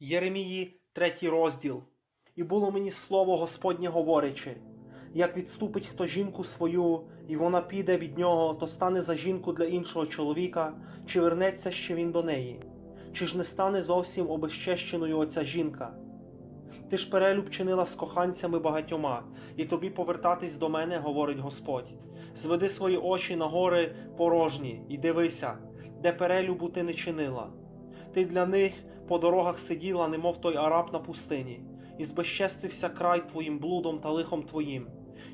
Єремії, третій розділ. І було мені слово Господнє говорячи: як відступить хто жінку свою, і вона піде від нього, то стане за жінку для іншого чоловіка, чи вернеться ще він до неї, чи ж не стане зовсім обезчещеною оця жінка? Ти ж перелюб чинила з коханцями багатьома, і тобі повертатись до мене, говорить Господь. Зведи свої очі на гори порожні, і дивися, де перелюбу ти не чинила. Ти для них по дорогах сиділа, немов той араб на пустині, і збезчестився край твоїм блудом та лихом твоїм,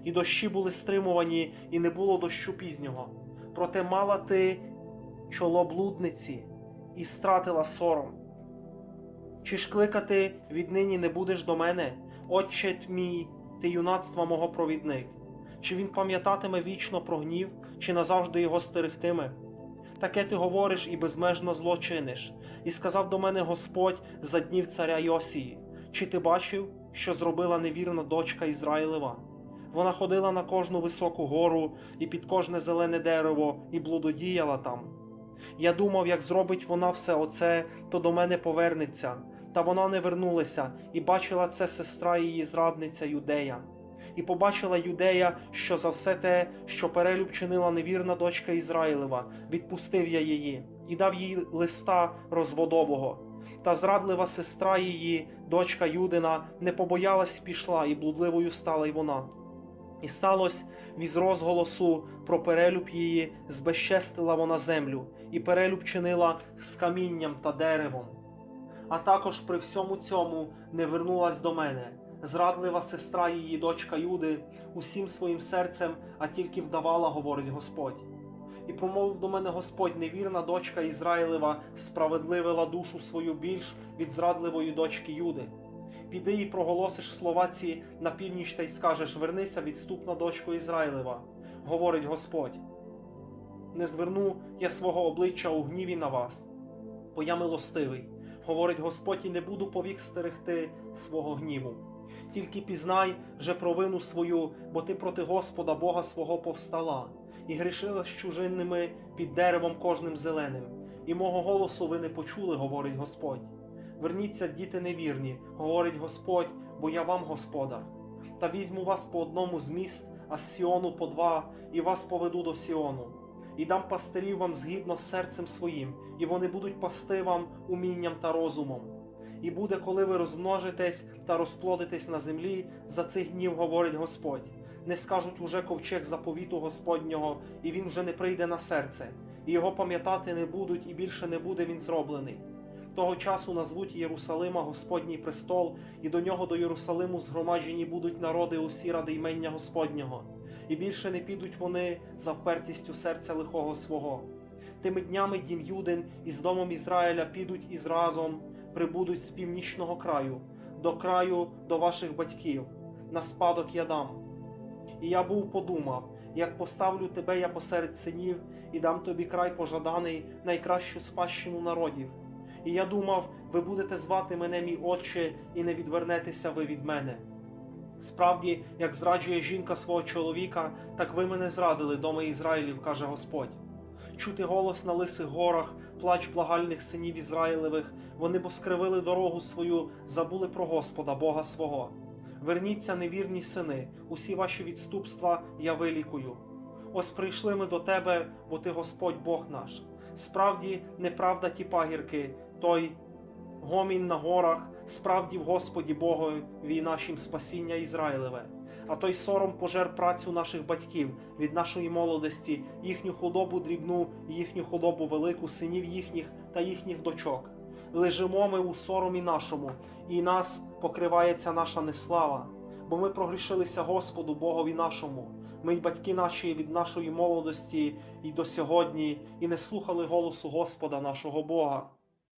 і дощі були стримувані, і не було дощу пізнього. Проте мала ти чоло блудниці і стратила сором. Чи ж кликати віднині не будеш до мене, Отче мій, ти юнацтва мого провідник? Чи він пам'ятатиме вічно про гнів, чи назавжди його стерегтиме? Таке ти говориш і безмежно зло чиниш. І сказав до мене Господь за днів царя Йосії: Чи ти бачив, що зробила невірна дочка Ізраїлева? Вона ходила на кожну високу гору і під кожне зелене дерево, і блудодіяла там. Я думав, як зробить вона все оце, то до мене повернеться. Та вона не вернулася, і бачила це сестра її зрадниця Юдея. І побачила Юдея, що за все те, що перелюб чинила невірна дочка Ізраїлева, відпустив я її і дав їй листа розводового. Та зрадлива сестра її, дочка Юдина, не побоялась, пішла, і блудливою стала й вона. І сталося віз розголосу про перелюб її, збезчестила вона землю, і перелюб чинила з камінням та деревом. А також при всьому цьому не вернулась до мене, зрадлива сестра її, дочка Юди, усім своїм серцем, а тільки вдавала, говорить Господь. І промовив до мене Господь, невірна дочка Ізраїлева, справедливила душу свою більш від зрадливої дочки Юди. Піди і проголосиш слова ці на північ та й скажеш: Вернися, відступна дочко Ізраїлева, говорить Господь. Не зверну я свого обличчя у гніві на вас, бо я милостивий, говорить Господь, і не буду повік стерегти свого гніву. Тільки пізнай же провину свою, бо ти проти Господа Бога свого повстала, і грішила з чужинними під деревом кожним зеленим, і мого голосу ви не почули, говорить Господь. Верніться, діти невірні, говорить Господь, бо я вам господар. Та візьму вас по одному з міст, а з Сіону по два, і вас поведу до Сіону. І дам пастирів вам згідно з серцем своїм, і вони будуть пасти вам умінням та розумом. І буде, коли ви розмножитесь та розплодитесь на землі, за цих днів говорить Господь. Не скажуть уже ковчег заповіту Господнього, і він вже не прийде на серце, і його пам'ятати не будуть, і більше не буде він зроблений. Того часу назвуть Єрусалима Господній престол, і до нього до Єрусалиму згромаджені будуть народи усі ради ймення Господнього, і більше не підуть вони за впертістю серця лихого свого. Тими днями дім Юдин із домом Ізраїля підуть із разом, прибудуть з північного краю, до краю до ваших батьків, на спадок я дам. І я був подумав, як поставлю тебе я посеред синів, і дам тобі край пожаданий, найкращу спадщину народів. І я думав, ви будете звати мене мій отче, і не відвернетеся ви від мене. Справді, як зраджує жінка свого чоловіка, так ви мене зрадили, доми Ізраїлів, каже Господь. Чути голос на лисих горах, плач благальних синів Ізраїлевих, вони бо скривили дорогу свою, забули про Господа, Бога свого. Верніться, невірні сини, усі ваші відступства я вилікую. Ось прийшли ми до тебе, бо ти Господь Бог наш. Справді, неправда ті пагірки, той гомін на горах, справді в Господі Богові нашим спасіння Ізраїлеве. А той сором пожер працю наших батьків від нашої молодості, їхню худобу дрібну, їхню худобу велику, синів їхніх та їхніх дочок. Лежимо ми у соромі нашому, і нас покривається наша неслава, бо ми прогрішилися Господу Богові нашому. Ми й батьки наші від нашої молодості і до сьогодні, і не слухали голосу Господа нашого Бога.